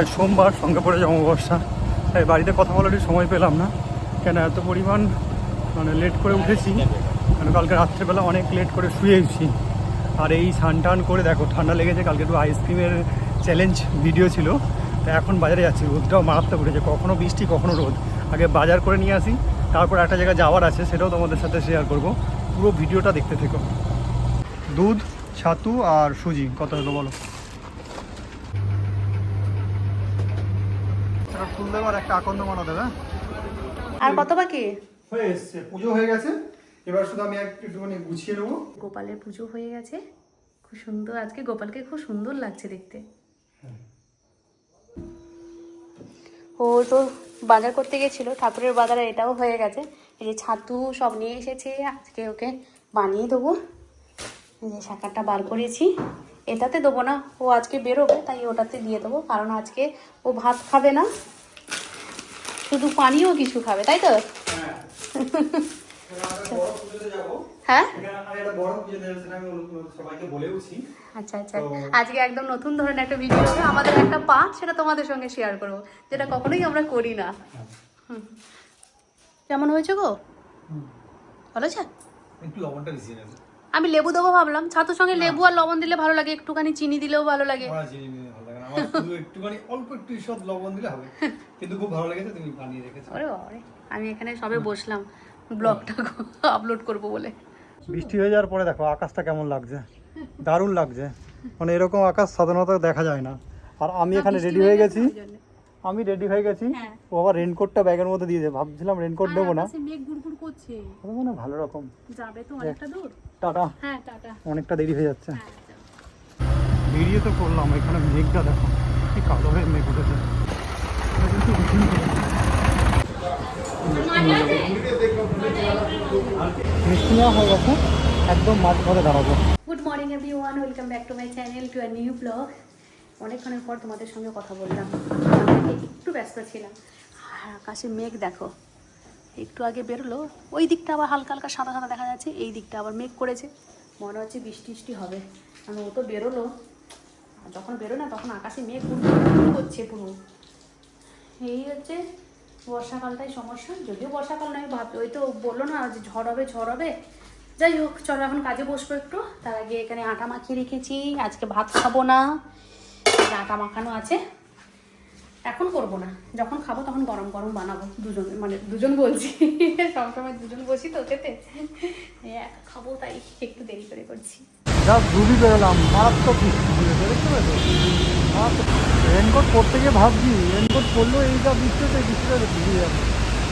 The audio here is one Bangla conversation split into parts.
তাই সোমবার, সঙ্গে পড়ে অমাবস্যা। তাই বাড়িতে কথা বলারই সময় পেলাম না। কেন এত পরিমাণ মানে লেট করে উঠেছি। কেন কালকে রাত্রেবেলা অনেক লেট করে শুয়েছি। আর এই স্নান টান করে দেখো, ঠান্ডা লেগেছে। কালকে একটু আইসক্রিমের চ্যালেঞ্জ ভিডিও ছিল। তো এখন বাজারে যাচ্ছি। রোদটাও মারাত্মক উঠেছে। কখনো বৃষ্টি, কখনো রোদ। আগে বাজার করে নিয়ে আসি। তারপর একটা জায়গায় যাওয়ার আছে, সেটাও তোমাদের সাথে শেয়ার করব। পুরো ভিডিওটা দেখতে থেকো। দুধ, ছাতু আর সুজি, কত হলো বলো? একটা ফুল দেবো আর একটা আকন্দ মানা দেবে হ্যাঁ? আর কত বাকি? হয়ে এসছে পুজো হয়ে গেছে। এবার শুধু আমি একটুখানি গুছিয়ে নেব। গোপালের পুজো হয়ে গেছে। খুব সুন্দর আজকে গোপালকে খুব সুন্দর লাগছে দেখতে। ও তো বাজার করতে গেছিল ঠাকুরের বাজারে এটাও হয়ে গেছে। এই যে ছাতু সব নিয়ে এসেছে আজকে ওকে বানিয়ে দেবো। এই যে শাকারটা বার করেছি। এটাতে দেবো না। ও আজকে বেরোবে তাই ওটাতে দিয়ে দেবো। কারণ আজকে ও ভাত খাবে না। শুধু পানিও কিছু খাবে তাই তো? হ্যাঁ। আচ্ছা। আচ্ছা আজকে একদম নতুন ধরনের একটা ভিডিও হবে। আমাদের একটা সেটা তোমাদের সঙ্গে শেয়ার করব যেটা কখনোই আমরা করি না। হুম। কেমন হয়েছে গো? ভালো আছে? একটু লবণটা বেশি নেবে। আমি লেবু দেবো ভাবলাম। ছাতুর সঙ্গে লেবু আর লবণ দিলে ভালো লাগে একটুখানি চিনি দিলেও ভালো লাগে। আমার চিনি দিলে ভালো লাগে না। আমার শুধু একটুখানি অল্প একটু ঈষৎ লবণ দিলে হবে। কিন্তু খুব ভালো লেগেছে তুমি বানিয়ে রেখেছো। ওরে বাবারে আমি এখানে সবে বসলাম। ব্লগটা আপলোড করব বলে। বৃষ্টি হয়ে যাওয়ার পরে দেখো আকাশটা কেমন লাগছে। দারুণ লাগছে। মানে এরকম আকাশ সাধারণত দেখা যায় না। আর আমি এখানে রেডি হয়ে গেছি আমি রেডি হয়ে গেছি। হ্যাঁ। ও আবার রেনকোটটা ব্যাগের মধ্যে দিয়ে দেবে। ভাবছিলাম রেনকোট দেবো না। মেঘ গুড়গুড় করছে। তবে মানে ভালো রকম। যাবে তো অনেকটা দূর। টাটা। হ্যাঁ টাটা। অনেকটা দেরি হয়ে যাচ্ছে। হ্যাঁ ভিডিও তো করলাম এখানে মেঘটা দেখো কি কালো হয়ে মেঘ উঠেছে। মিষ্টি নেওয়া হয়ে গেছে একদম মাঝ দাঁড়াবো। Good morning everyone welcome back to my channel to a new vlog অনেকক্ষণের পর তোমাদের সঙ্গে কথা বললাম। একটু ব্যস্ত ছিলাম। আর আকাশে মেঘ দেখো, একটু আগে বেরোলো, ওই দিকটা আবার হালকা হালকা সাদা সাদা দেখা যাচ্ছে, এই দিকটা আবার মেঘ করেছে। মনে হচ্ছে বৃষ্টি বৃষ্টি হবে। কারণ ও তো বেরোলো যখন বেরো না তখন আকাশে মেঘ করছে পুরো। এই হচ্ছে বর্ষাকালটাই সমস্যা, যদিও বর্ষাকাল নয়, ভাব ওই তো বলল না যে ঝড় হবে ঝড় হবে। যাই হোক, চলো এখন কাজে বসবো একটু। তার আগে এখানে আটা মাখিয়ে রেখেছি, আজকে ভাত খাব না। আটা মাখানো আছে। এখন করব না। যখন খাব তখন গরম গরম বানাবো। দুজন মানে দুজন বলছি। সবসময় দুজন বসি তো খেতে। একা খাব তাই একটু দেরি করে করছি। যা ডুবি বেরোলাম মারাত্মক বৃষ্টি দিয়েছে দেখতে পেয়েছ মারাত্মক রেনকোট পরতে গিয়ে ভাবছি রেনকোট পরলেও এই যা বৃষ্টি হচ্ছে এই বৃষ্টিটা ডুবে যাবে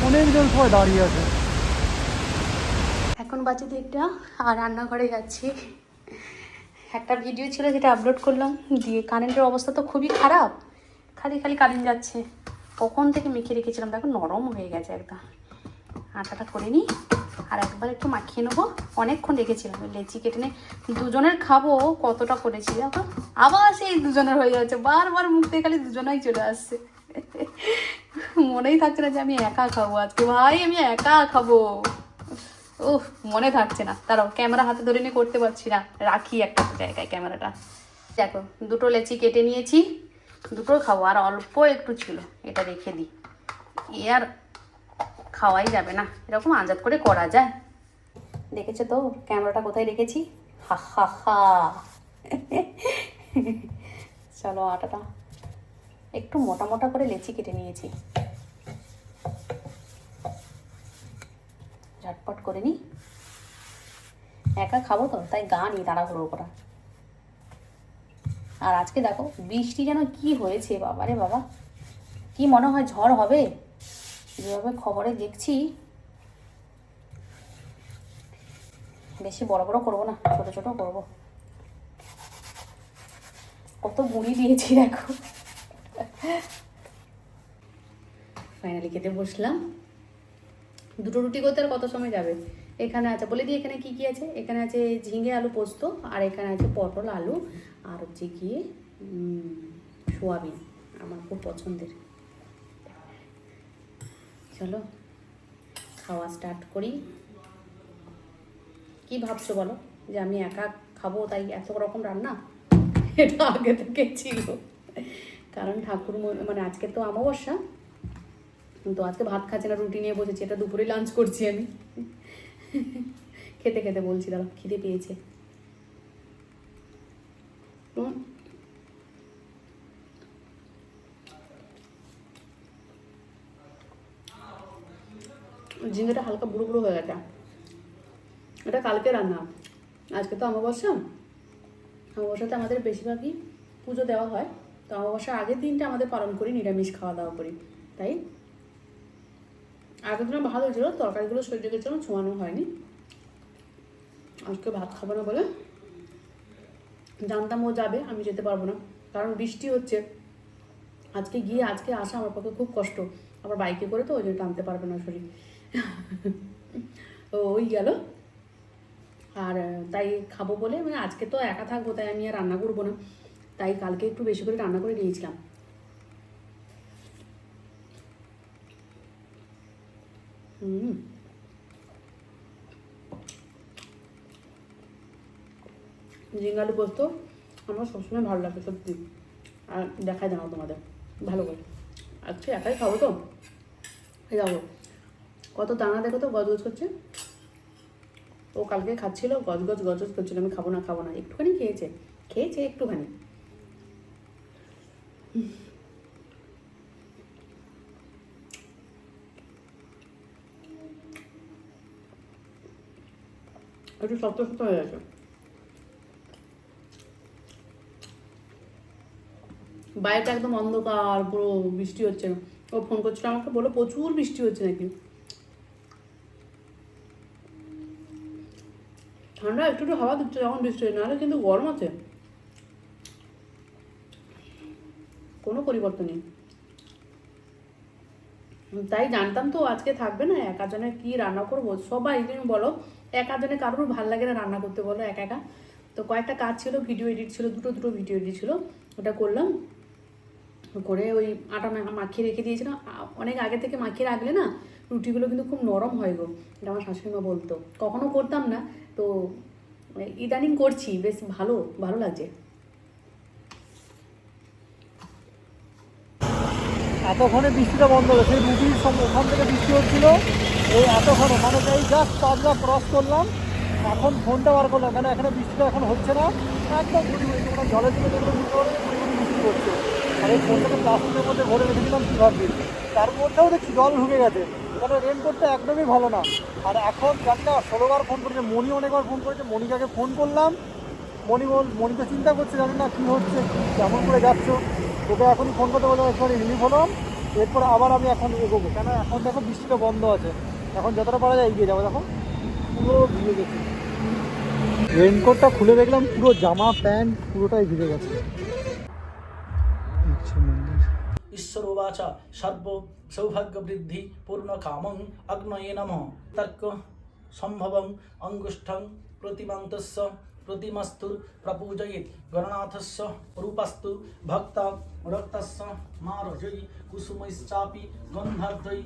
অনেকজন সবাই দাঁড়িয়ে আছে। এখন বাজে দেড়টা আর রান্নাঘরে যাচ্ছি। একটা ভিডিও ছিল যেটা আপলোড করলাম। দিয়ে কারেন্টের অবস্থা তো খুবই খারাপ। খালি খালি কারেন্ট যাচ্ছে। কখন থেকে মেখে রেখেছিলাম? দেখো, নরম হয়ে গেছে একদম। আটাটা করে নিই, আর একবার একটু মাখিয়ে নেব। অনেকক্ষণ রেখেছিলাম লেচি কেটে নে দুজনের খাব, কতটা করেছি দেখো। আবার সেই দুজনের হয়ে যাচ্ছে, বারবার মুখ থেকে খালি দুজনেই চলে আসছে। মনেই থাকছে না যে আমি একা খাব আজকে। ভাই, আমি একা খাব। উফ, মনে থাকছে না। দাঁড়াও, ক্যামেরা হাতে ধরে নিয়ে করতে পারছি না। রাখি একটা জায়গায় ক্যামেরাটা। দেখো, দুটো লেচি কেটে নিয়েছি। দুটো খাব, আর অল্প একটু ছিল, এটা রেখে দিই। এ আর খাওয়াই যাবে না, এরকম আজাদ করে করা যায়। দেখেছ তো, ক্যামেরাটা কোথায় রেখেছি? হা হা হা। চলো আটাটা, একটু মোটা মোটা করে লেচি কেটে নিয়েছি। ঝটপট করে নিই একা খাব তো, তাই গা নিই তাড়াহুড়ো করা আর আজকে দেখো, বৃষ্টি যেন কি হয়েছে বাবা রে বাবা। কি মনে হয় ঝড় হবে? যেভাবে খবরে দেখছি, বেশি বড় বড় করব না, ছোট ছোট করব। কত গুঁড়ি দিয়েছি, দেখো। ফাইনালি খেতে বসলাম। দুটো রুটি করতে আর কত সময় যাবে? এখানে আছে, বলে দিই এখানে কি কি আছে? এখানে আছে ঝিঙে আলু পোস্ত, আর এখানে আছে পটল আলু, আর হচ্ছে গিয়ে সোয়াবিন, আমার খুব পছন্দের। চলো, খাওয়া স্টার্ট করি। কি ভাবছ বলো? যে আমি একা খাব, তাই এত রকম রান্না? এটা আগে থেকে ছিল। কারণ ঠাকুর মানে আজকে তো অমাবস্যা, তো আজকে ভাত খাচ্ছে না, রুটি নিয়ে বসেছি, এটা দুপুরে লাঞ্চ করছি আমি। খেতে খেতে বলছি দাদা খিদে পেয়েছে। হুম। ঝিঙ্গেটা হালকা বুড়ো বুড়ো হয়ে গেছে। এটা কালকে রান্না। আজকে তো অমাবস্যা। অমাবস্যাতে আমাদের বেশিরভাগই পুজো দেওয়া হয়। তো অমাবস্যার আগের দিনটা আমাদের পালন করি, নিরামিষ খাওয়া দাওয়া করি। তাই? আগের দিনে ভালো হয়েছিল, তরকারিগুলো সহ্য গেছিল ছোঁয়ানো হয়নি। আজকে ভাত খাব না বলে জানতাম ও যাবে, আমি যেতে পারব না, কারণ বৃষ্টি হচ্ছে। আজকে গিয়ে, আজকে আসা আমার পক্ষে খুব কষ্ট, আবার বাইকে করে তো ওই জন্য টানতে পারবে না শরীর। ও ওই গেল। আর, তাই খাব বলে মানে আজকে তো একা থাকব, তাই আমি আর রান্না করব না। তাই কালকে একটু বেশি করে রান্না করে নিয়েছিলাম। হুম। ঝিঙ্গালু পোস্ত আমার সবসময় ভালো লাগে, সত্যি। আর দেখাই জানাও তোমাদের, ভালো করে। আচ্ছা একাই খাব তো? যাব কত দানা দেখো তো, গজগজ করছে। ও কালকে খাচ্ছিল, গজগজ গজগজ করছিল, আমি খাব না খাব না, একটুখানি খেয়েছে খেয়েছে একটুখানি। একটু শক্ত শক্ত হয়ে গেছে বাইরেটা একদম অন্ধকার, পুরো বৃষ্টি হচ্ছে। ও ফোন করছিল আমাকে বলো প্রচুর বৃষ্টি হচ্ছে নাকি? ঠান্ডা একটু একটু হাওয়া দিচ্ছে যখন বৃষ্টি হয় নাহলে কিন্তু গরম আছে। কোনো পরিবর্তন নেই। তাই জানতাম তো আজকে থাকবে না, একা জনে কি রান্না করব? সবাই, তুমি বলো একা জনে কারোর ভালো লাগে না রান্না করতে, বলো একা একা। তো কয়েকটা কাজ ছিল ভিডিও এডিট ছিল, দুটো দুটো ভিডিও এডিট ছিল, ওটা করলাম। করে ওই আটা মাখিয়ে রেখে দিয়েছিলাম। অনেক আগে থেকে মাখিয়ে রাখলে না, রুটিগুলো কিন্তু খুব নরম হয় গো, এটা আমার শাশুড়ি মা বলতো। কখনো করতাম না, তো ইদানিং করছি, বেশ ভালো ভালো লাগছে। এতক্ষণে বৃষ্টিটা বন্ধ সেই রুটির ওখান থেকে বৃষ্টি হচ্ছিল। এই এতক্ষণে মানে এই জাস্ট তাজা ক্রস করলাম, এখন ফোনটা বার করলাম, কেন এখানে বৃষ্টিটা এখন হচ্ছে না? একদম গুড়ি গুড়ি তোমরা জলের জন্য যেগুলো বৃষ্টি করছে আর এই ফোনটাকে প্লাস্টিকের মধ্যে ভরে রেখেছিলাম কী ভাবছি তার মধ্যেও দেখছি জল ঢুকে গেছে। কেন রেনকোটটা একদমই ভালো না। আর এখন জানটা ষোলোবার ফোন করেছে, মণি অনেকবার ফোন করেছে, মণিকাকে ফোন করলাম। মণি বল, মণি তো চিন্তা করছে, জানি না কী হচ্ছে, কেমন করে যাচ্ছ। তোকে এখনই ফোন করতে বলে একবার রিলিফ হলাম। এরপর আবার আমি এখন এগোবো। কেন এখন দেখো বৃষ্টিটা বন্ধ আছে। এখন যতটা পারা যায় এগিয়ে যাব দেখো। পুরো ভিজে গেছে। রেনকোটটা খুলে দেখলাম পুরো জামা প্যান্ট পুরোটাই ভিজে গেছে। ঈশ্বরোবাচ সর্ব সৌভাগ্যবৃদ্ধি পূর্ণকামং অগ্নয়ে নম। তর্ক সম্ভবং অঙ্গুষ্ঠং প্রতিমান্তস্য প্রতিমস্তুর প্রপূজয়েত গণনাথস্য রূপস্তু ভক্ত রক্তস্য মারজয়ী কুসুমৈশ্চাপি গন্ধার্ধৈ।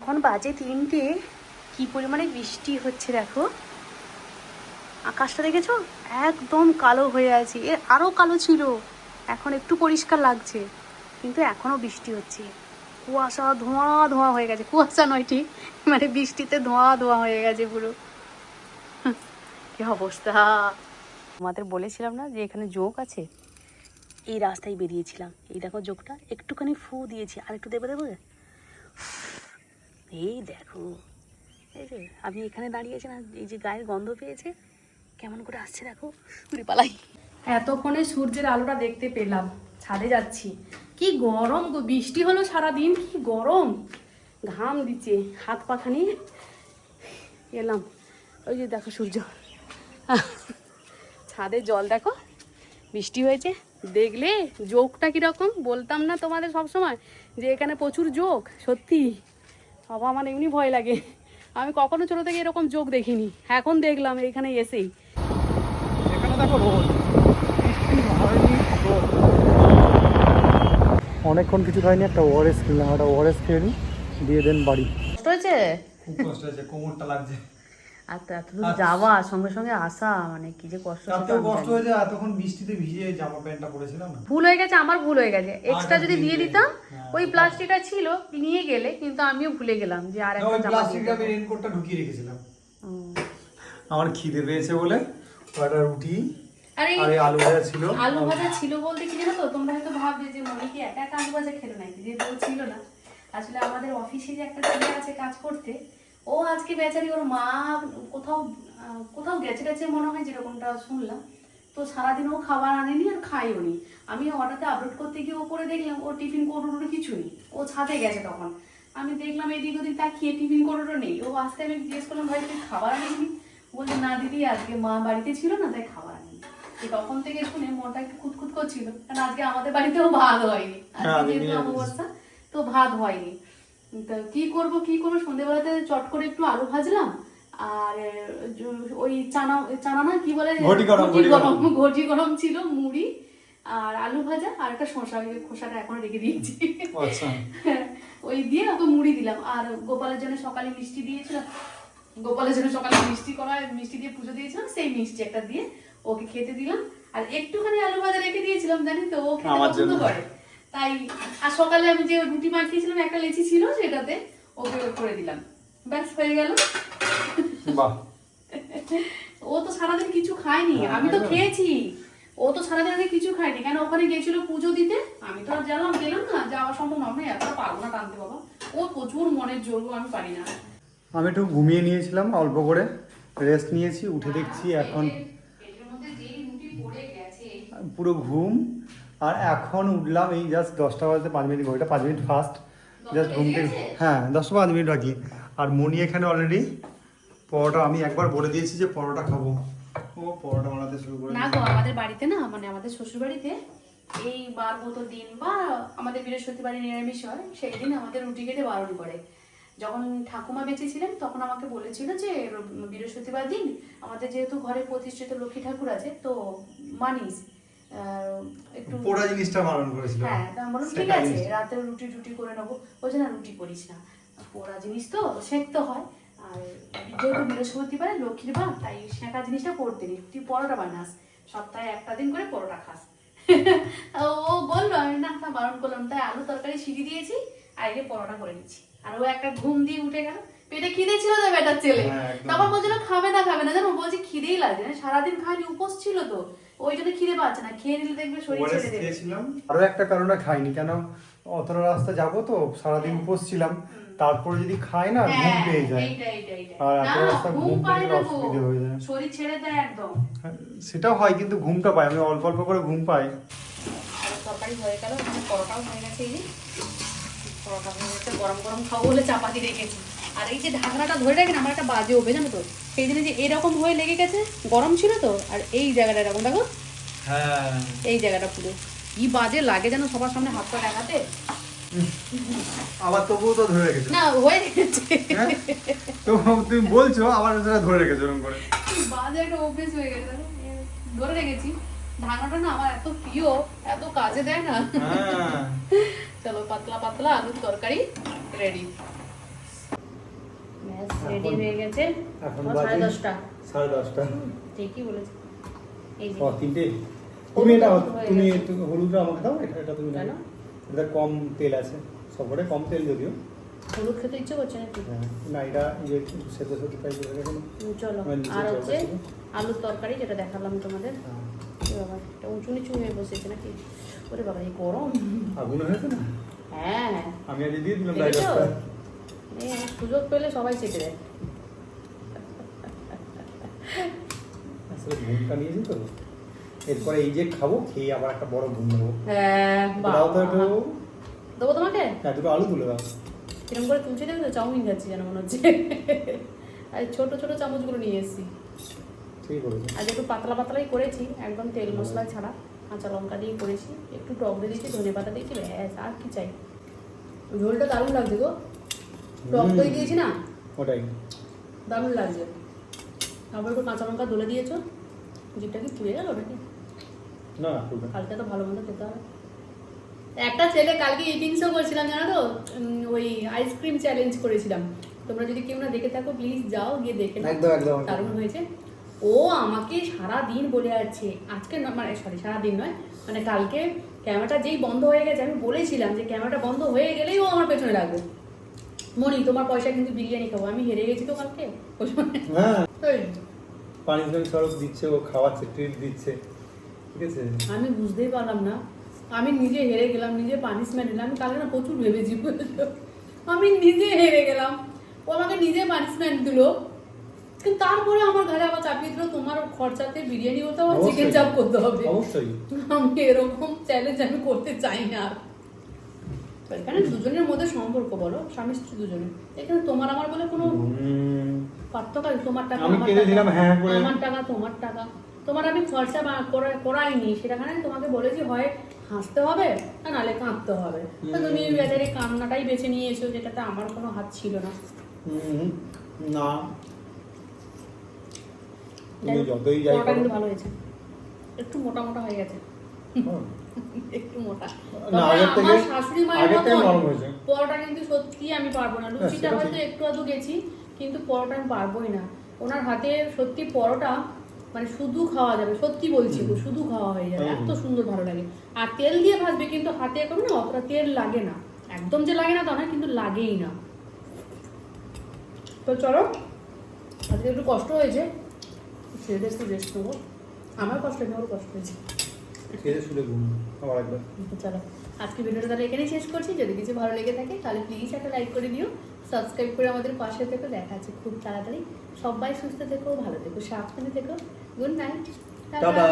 এখন বাজে তিনটে। কি পরিমাণে বৃষ্টি হচ্ছে দেখো। আকাশটা দেখেছ? একদম কালো হয়ে আছে। এর আরও কালো ছিল। এখন একটু পরিষ্কার লাগছে। কিন্তু এখনও বৃষ্টি হচ্ছে। কুয়াশা ধোঁয়া ধোঁয়া হয়ে গেছে। কুয়াশা নয় ঠিক মানে বৃষ্টিতে ধোঁয়া ধোঁয়া হয়ে গেছে পুরো। কি অবস্থা? আমাদের বলেছিলাম না যে এখানে যোগ আছে? এই রাস্তায় বেরিয়েছিলাম। এই দেখো যোগটা। একটুখানি ফু দিয়েছি। আর একটু দেবে দেবে? এই দেখো। এই যে আমি এখানে দাঁড়িয়েছেন না এই যে গায়ের গন্ধ পেয়েছে, কেমন করে আসছে দেখো উড়ে পালাই। এতক্ষণে সূর্যের আলোটা দেখতে পেলাম, ছাদে যাচ্ছি। কি গরম গো, বৃষ্টি হলো সারাদিন, কি গরম। ঘাম দিচ্ছে, হাত পাখা নিয়ে এলাম। ওই যে দেখো সূর্য। ছাদে জল দেখো, বৃষ্টি হয়েছে। দেখলে যোগটা কীরকম, বলতাম না তোমাদের সব সময় যে এখানে প্রচুর যোগ, সত্যি। বাবা আমার এমনি ভয় লাগে। আমি কখনো ছোটো থেকে এরকম যোগ দেখিনি। এখন দেখলাম এখানে এসেই। এখানে দেখো রোদ। হয়নি রোদ অনেকক্ষণ কিছু খাইনি একটা ওয়ারেস খেলাম একটা ওয়ারেস খেয়ে দিয়ে দেন বাড়ি। কষ্ট হয়েছে? খুব কষ্ট হয়েছে কোমরটা লাগছে। আর এত দূর যাওয়া সঙ্গে সঙ্গে আসা মানে কি যে কষ্ট কষ্ট। হয়েছে এতক্ষণ বৃষ্টিতে ভিজে জামা প্যান্টটা পরেছিলাম না? ভুল হয়ে গেছে আমার ভুল হয়ে গেছে। এক্সট্রা যদি দিয়ে দিতাম হ্যাঁ, ওই প্লাস্টিকটা ছিল নিয়ে গেলে কিন্তু আমিও ভুলে গেলাম যে আর একটা জামা প্লাস্টিকটা আমি দেবো। রেনকোটটা ঢুকিয়ে রেখেছিলাম। আমার খিদে পেয়েছে বলে কয়টা রুটি আর আলু ভাজা ছিল। আলু ভাজা ছিল বলতে কি জানো তো তোমরা হয়তো ভাববে যে মনে কি একা একা আলু ভাজা খেলো নাকি? যেহেতু ছিল না। আসলে আমাদের অফিসে যে একটা ছেলে আছে কাজ করতে ও আজকে বেচারি ওর মা কোথাও কোথাও গেছে গেছে মনে হয় যেরকমটা শুনলাম। তো সারাদিন ও খাবার আনেনি আর খাইও নি। আমি অর্ডারটা আপলোড করতে গিয়ে ওপরে দেখলাম ও টিফিন কোটোটো কিছু নেই। ও ছাদে গেছে তখন। আমি দেখলাম এদিক ওদিক তাকিয়ে টিফিন কোটোটো নেই। ও আসতে আমি জিজ্ঞেস করলাম ভাই তুই খাবার আনিনি? বলছে না দিদি আজকে মা বাড়িতে ছিল না তাই খাবার আনিনি। তো তখন থেকে শুনে মনটা একটু খুঁতখুত করছিল। কারণ আজকে আমাদের বাড়িতেও ভাত হয়নি। হ্যাঁ, আজকে আজকে যেহেতু। অমাবস্যা তো ভাত হয়নি। তো কি করব কি করব? সন্ধ্যেবেলাতে চট করে একটু আলু ভাজলাম আর ওই চানা চানা না কি বলে? ঘটি গরম, ঘটি ঘটি গরম। গরম। ঘটি গরম ছিল মুড়ি আর আলু ভাজা আর একটা শসা খোসাটা এখন রেখে দিয়েছি। আচ্ছা। ওই দিয়ে ওকে মুড়ি দিলাম আর গোপালের জন্য সকালে মিষ্টি দিয়েছিলাম। গোপালের জন্য সকালে মিষ্টি করা মিষ্টি দিয়ে পুজো দিয়েছিলাম সেই মিষ্টি একটা দিয়ে ওকে খেতে দিলাম। আর একটুখানি আলু ভাজা রেখে দিয়েছিলাম জানি তো ও খেতে পছন্দ করে। তাই আর সকালে আমি যে রুটি মাখিয়েছিলাম একটা লেচি ছিল সেটাতে ওকে করে দিলাম। ব্যাস হয়ে গেল। ও তো সারাদিন কিছু খায়নি হ্যাঁ, আমি তো খেয়েছি। ও তো সারাদিন আগে কিছু খায়নি। কেন ওখানে গেছিল পুজো দিতে। আমি তো আর গেলাম গেলাম না যাওয়া সম্ভব না। আমি এত পারব না টানতে বাবা। ও প্রচুর মনের জোর আমি পারি না। আমি একটু ঘুমিয়ে নিয়েছিলাম অল্প করে। রেস্ট নিয়েছি উঠে দেখছি এখন। পুরো ঘুম। আর এখন উঠলাম এই জাস্ট দশটা বাজতে পাঁচ মিনিট ঘড়িটা পাঁচ মিনিট ফার্স্ট জাস্ট ঘুম থেকে হ্যাঁ দশটা পাঁচ মিনিট বাকি। আর মনি এখানে অলরেডি পরোটা আমি একবার বলে দিয়েছি যে পরোটা খাব। ও পরোটা বানাতে শুরু করে না গো আমাদের বাড়িতে না মানে আমাদের শ্বশুর বাড়িতে এই বার মতো দিন বা আমাদের বৃহস্পতিবারে নিরামিষ হয় সেই দিন আমাদের রুটি খেতে বারণ করে। যখন ঠাকুমা বেঁচে ছিলেন তখন আমাকে বলেছিল যে বৃহস্পতিবার দিন আমাদের যেহেতু ঘরে প্রতিষ্ঠিত লক্ষ্মী ঠাকুর আছে তো মানিস। একটু পোড়া জিনিসটা বারণ করেছিল। হ্যাঁ তা আমি বললাম ঠিক আছে রাতে রুটি টুটি করে নেব। বলছে না রুটি করিস না। পোড়া জিনিস তো সেঁকতে হয়। আর যেহেতু বৃহস্পতিবার লক্ষ্মীর বার তাই সেঁকা জিনিসটা করতে নেই। তুই পরোটা বানাস সপ্তাহে একটা দিন করে পরোটা খাস। ও বলল আমি না বারণ করলাম। তাই আলু তরকারি সিঁড়ি দিয়েছি আর এই পরোটা করে নিচ্ছি। আর ও একটা ঘুম দিয়ে উঠে গেল। পেটে খিদে ছিল তো বেটার ছেলে। হ্যাঁ। তারপর বলছিল খাবে না খাবে না। জানো বলছে খিদেই লাগছে না। সারাদিন খায়নি উপোস ছিল তো। ওই জন্য খিদে পাচ্ছে না। খেয়ে নিলে দেখবে শরীর ছেড়ে দেবে। আরও একটা কারণে খাইনি। কেন? অতটা রাস্তা যাব তো সারাদিন উপোস ছিলাম। তারপরে যদি খাই না ঘুম হ্যাঁ, পেয়ে যায়। এইটা, এইটা, এইটা। আর এত রাস্তা ঘুম ঘুম পায়। অসুবিধে হয়ে যায়। শরীর ছেড়ে দেয় একদম। হ্যাঁ, সেটাও হয় কিন্তু ঘুমটা পাই আমি অল্প অল্প করে ঘুম পাই। তরকারি হয়ে গেল। পরোটাও হয়ে গেছে এই পরোটা হয়ে গেছে গরম গরম খাব বলে চাপাতি রেখেছি। আর এই যে ঢাকনাটা ধরে রাখেন আমার একটা বাজে হবে জানো তো? সেই জন্য যে এরকম হয়ে লেগে গেছে গরম ছিল তো আর এই জায়গাটা এরকম দেখো। হ্যাঁ। এই জায়গাটা পুরো। কি বাজে লাগে যেন সবার সামনে হাত পা দেখাতে আবার তবুও তো ধরে রেখেছো। না হয়ে গেছে। হ্যাঁ? তো তুমি বলছো আবার সেটা ধরে রেখেছো এরকম করে। বাজে একটা অভ্যেস হয়ে গেছে ধরে রেখেছি। ঢাকনাটা না আমার এত প্রিয় এত কাজে দেয় না। হ্যাঁ। চলো পাতলা পাতলা আলুর তরকারি রেডি রেডি হয়ে গেছে। এখন সাড়ে দশটা। সাড়ে দশটা। ঠিকই বলেছে। এই যে তিনটে? তুমি এটা তুমি হলুদটা আমাকে দাও এটা এটা তুমি নাও। এটা কম তেল আছে সবকটাই কম তেল যদিও। হলুদ খেতে ইচ্ছে করছে নাকি? হ্যাঁ, না এটা ইয়ে সেদ্ধ সেদ্ধ টাইপের গেছে না? উম, চলো। আর হচ্ছে আলুর তরকারি যেটা দেখালাম তোমাদের। হ্যাঁ। বাবা এটা উঁচু নিচু হয়ে বসেছে নাকি? ওরে বাবা এই গরম। আগুন হয়েছে না? হ্যাঁ। আমি আজ দিয়ে দিলাম সুযোগ পেলে সবাই চেটে দেয়। আসলে ঘুমটা নিয়েছি তো। এরপরে এই যে খাব খেয়ে আবার একটা বড় ঘুম নেব। হ্যাঁ দাও তো একটু দেবো। তোমাকে? হ্যাঁ দুটো আলু তুলে দাও। কিরম করে তুলছি দেখো চাউমিন খাচ্ছি যেন মনে হচ্ছে। আর ছোট ছোট চামচগুলো নিয়ে এসেছি। আজ একটু পাতলা পাতলাই করেছি একদম তেল মশলা ছাড়া। কাঁচা লঙ্কা দিয়ে করেছি। একটু টক দিয়ে দিয়েছি ধনে পাতা দিয়েছি ব্যাস আর কি চাই। ঝোলটা দারুণ লাগছে গো। টক দই দিয়েছি না? ওটাই। দারুণ লাগছে। তারপর একটু কাঁচা লঙ্কা দলে দিয়েছ। জিপটা কি পুড়ে গেল নাকি? না না। কালকে তো ভালো মন্দ খেতে হবে। একটা ছেলে কালকে ইটিং শো করছিলাম জানো তো? ওই আইসক্রিম চ্যালেঞ্জ করেছিলাম। তোমরা যদি কেউ না দেখে থাকো প্লিজ যাও গিয়ে দেখে। একদম, একদম। দারুণ হয়েছে। ও আমাকে সারা দিন বলে যাচ্ছে আজকে না- মানে সরি সারা দিন নয় মানে কালকে ক্যামেরাটা যেই বন্ধ হয়ে গেছে আমি বলেছিলাম যে ক্যামেরাটা বন্ধ হয়ে গেলেই ও আমার পেছনে লাগবে। মনি তোমার পয়সা কিন্তু বিরিয়ানি খাব। আমি হেরে গেছি তো কালকে। হ্যাঁ। পানিশমেন্ট স্বরূপ দিচ্ছে ও খাওয়াচ্ছে ট্রিট দিচ্ছে। ঠিক আছে? আমি বুঝতেই পারলাম না। আমি নিজে হেরে গেলাম নিজে পানিশমেন্ট নিলাম। আমি কালকে না প্রচুর ভেবেছি আমি নিজে হেরে গেলাম। ও আমাকে নিজে পানিশমেন্ট দিল। কিন্তু তারপরে আমার ঘরে আবার চাপিয়ে দিল তোমার খরচাতে বিরিয়ানি হতে হবে চিকেন চাপ করতে হবে। অবশ্যই। আমি এরকম চ্যালেঞ্জ আমি করতে চাই না এখানে দুজনের মধ্যে সম্পর্ক বলো? স্বামী স্ত্রী দুজনে। এখানে তোমার আমার বলে কোনো পার্থক্য তোমার টাকা আমার হ্যাঁ করে। আমার টাকা তোমার টাকা। তোমার আমি খরচা করাইনি তোমাকে বলেছি হয় হাসতে হবে না নালে কাঁদতে হবে। তো তুমি বেচারি কান্নাটাই বেছে নিয়ে এসো যেটাতে আমার কোনো হাত ছিল না। না। যতই যাই ভালো হয়েছে। একটু মোটা মোটা হয়ে গেছে। একটু মোটা। না, তবে আগের থেকে- আমার শাশুড়ি মায়ের মতন পরোটা কিন্তু সত্যি আমি পারব না। লুচিটা হয়তো একটু আধটু গেছি কিন্তু পরোটা আমি পারবোই না। ওনার হাতে সত্যি পরোটা মানে শুধু খাওয়া যাবে সত্যি বলছি শুধু খাওয়া হয়ে যাবে। এত সুন্দর ভালো লাগে। আর তেল দিয়ে ভাজবে কিন্তু হাতে করবে না অতটা তেল লাগে না। একদম যে লাগে না তা না কিন্তু লাগেই না। তো চলো আজকে একটু কষ্ট হয়েছে। ছেড়ে একটু রেস্ট নেব আমার কষ্ট হয়নি ওর কষ্ট হয়েছে। খেয়ে শুলে ঘুম। আবার একবার চলো। আজকে ভিডিওটা তাহলে এখানেই শেষ করছি। যদি কিছু ভালো লেগে থাকে তাহলে প্লিজ একটা লাইক করে দিও। সাবস্ক্রাইব করে আমাদের পাশে থেকো। দেখা আছে খুব তাড়াতাড়ি। সবাই সুস্থ থেকো ভালো থেকো সাবধানে থেকো। Good night tata